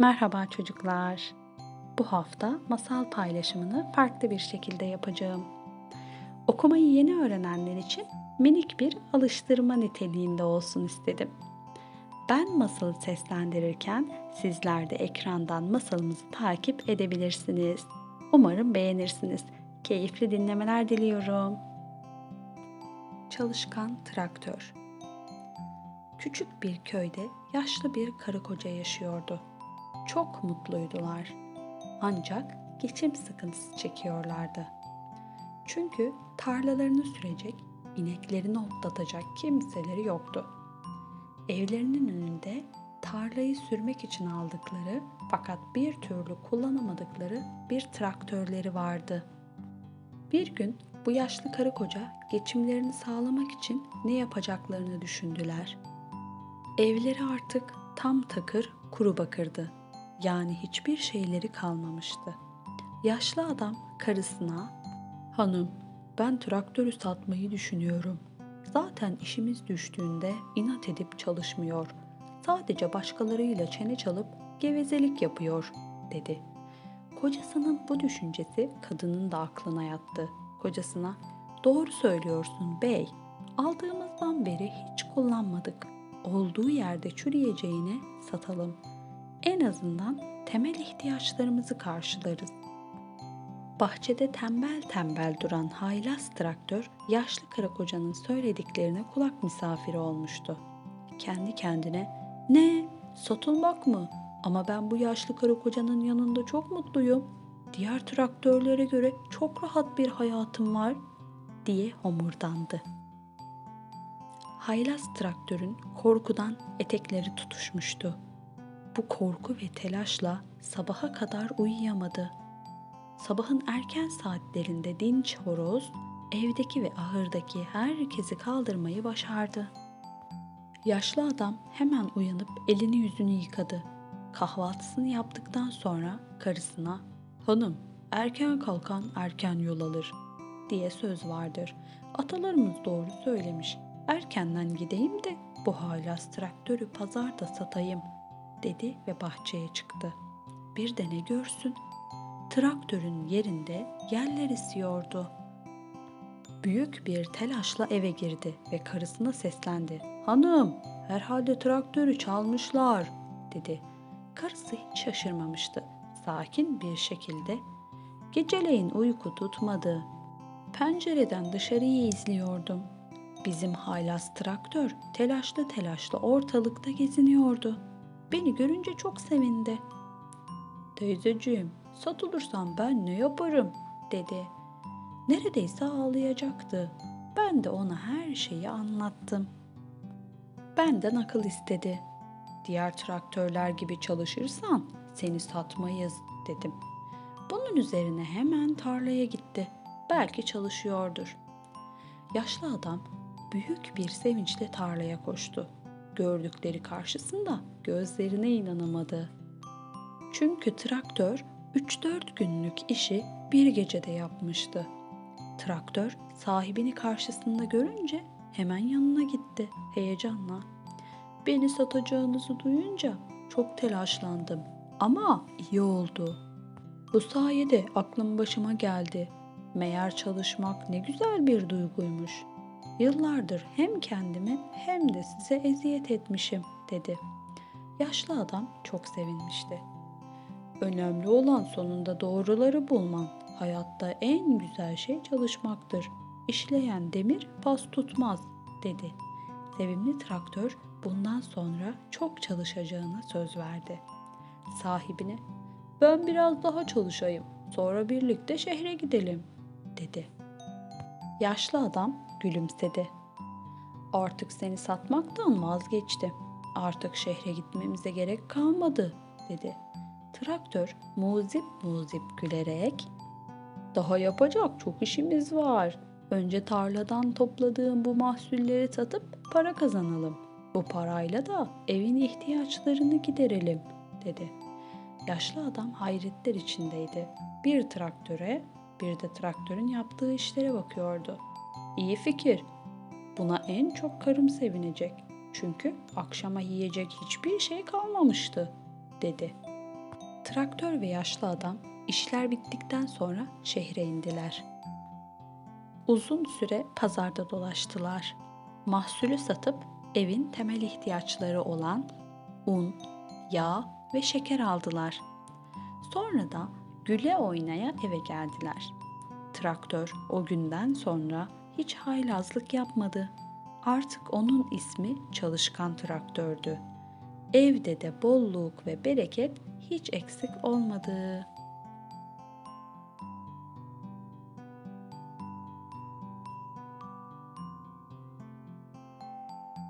Merhaba çocuklar. Bu hafta masal paylaşımını farklı bir şekilde yapacağım. Okumayı yeni öğrenenler için minik bir alıştırma niteliğinde olsun istedim. Ben masalı seslendirirken sizler de ekrandan masalımızı takip edebilirsiniz. Umarım beğenirsiniz. Keyifli dinlemeler diliyorum. Çalışkan traktör. Küçük bir köyde yaşlı bir karı koca yaşıyordu çok mutluydular. Ancak geçim sıkıntısı çekiyorlardı. Çünkü tarlalarını sürecek, ineklerini otlatacak kimseleri yoktu. Evlerinin önünde tarlayı sürmek için aldıkları fakat bir türlü kullanamadıkları bir traktörleri vardı. Bir gün bu yaşlı karı koca geçimlerini sağlamak için ne yapacaklarını düşündüler. Evleri artık tam takır kuru bakırdı. Yani hiçbir şeyleri kalmamıştı. Yaşlı adam karısına "Hanım, ben traktörü satmayı düşünüyorum. Zaten işimiz düştüğünde inat edip çalışmıyor. Sadece başkalarıyla çene çalıp gevezelik yapıyor." dedi. Kocasının bu düşüncesi kadının da aklına yattı. Kocasına "Doğru söylüyorsun bey. Aldığımızdan beri hiç kullanmadık. Olduğu yerde çürüyeceğine satalım. En azından temel ihtiyaçlarımızı karşılarız. Bahçede tembel tembel duran haylaz traktör yaşlı karı kocanın söylediklerine kulak misafiri olmuştu. Kendi kendine ne satılmak mı? Ama ben bu yaşlı karı kocanın yanında çok mutluyum. Diğer traktörlere göre çok rahat bir hayatım var diye homurdandı. Haylaz traktörün korkudan etekleri tutuşmuştu. Bu korku ve telaşla sabaha kadar uyuyamadı. Sabahın erken saatlerinde dinç horoz evdeki ve ahırdaki herkesi kaldırmayı başardı. Yaşlı adam hemen uyanıp elini yüzünü yıkadı. Kahvaltısını yaptıktan sonra karısına "Hanım, erken kalkan erken yol alır." diye söz vardır. Atalarımız doğru söylemiş. Erkenden gideyim de bu haylaz traktörü pazarda satayım.'' Dedi ve bahçeye çıktı. Bir de ne görsün? Traktörün yerinde yerler esiyordu. Büyük bir telaşla eve girdi ve karısına seslendi. Hanım, herhalde traktörü çalmışlar, dedi. Karısı hiç şaşırmamıştı. Sakin bir şekilde, geceleyin uyku tutmadı. Pencereden dışarıyı izliyordum. Bizim haylaz traktör telaşlı telaşlı ortalıkta geziniyordu. Beni görünce çok sevindi. Teyzeciğim, satılırsam ben ne yaparım? dedi. Neredeyse ağlayacaktı. Ben de ona her şeyi anlattım. Benden akıl istedi. Diğer traktörler gibi çalışırsan seni satmayız dedim. Bunun üzerine hemen tarlaya gitti. Belki çalışıyordur. Yaşlı adam büyük bir sevinçle tarlaya koştu gördükleri karşısında gözlerine inanamadı. Çünkü traktör 3-4 günlük işi bir gecede yapmıştı. Traktör sahibini karşısında görünce hemen yanına gitti heyecanla. Beni satacağınızı duyunca çok telaşlandım ama iyi oldu. Bu sayede aklım başıma geldi. Meğer çalışmak ne güzel bir duyguymuş. Yıllardır hem kendime hem de size eziyet etmişim dedi. Yaşlı adam çok sevinmişti. Önemli olan sonunda doğruları bulman. Hayatta en güzel şey çalışmaktır. İşleyen demir pas tutmaz dedi. Sevimli traktör bundan sonra çok çalışacağına söz verdi. Sahibine ben biraz daha çalışayım sonra birlikte şehre gidelim dedi. Yaşlı adam gülümsedi. Artık seni satmaktan vazgeçtim. Artık şehre gitmemize gerek kalmadı dedi. Traktör muzip muzip gülerek daha yapacak çok işimiz var. Önce tarladan topladığım bu mahsulleri satıp para kazanalım. Bu parayla da evin ihtiyaçlarını giderelim dedi. Yaşlı adam hayretler içindeydi. Bir traktöre bir de traktörün yaptığı işlere bakıyordu. İyi fikir. Buna en çok karım sevinecek. Çünkü akşama yiyecek hiçbir şey kalmamıştı, dedi. Traktör ve yaşlı adam işler bittikten sonra şehre indiler. Uzun süre pazarda dolaştılar. Mahsulü satıp evin temel ihtiyaçları olan un, yağ ve şeker aldılar. Sonra da güle oynaya eve geldiler. Traktör o günden sonra hiç haylazlık yapmadı. Artık onun ismi çalışkan traktördü. Evde de bolluk ve bereket hiç eksik olmadı.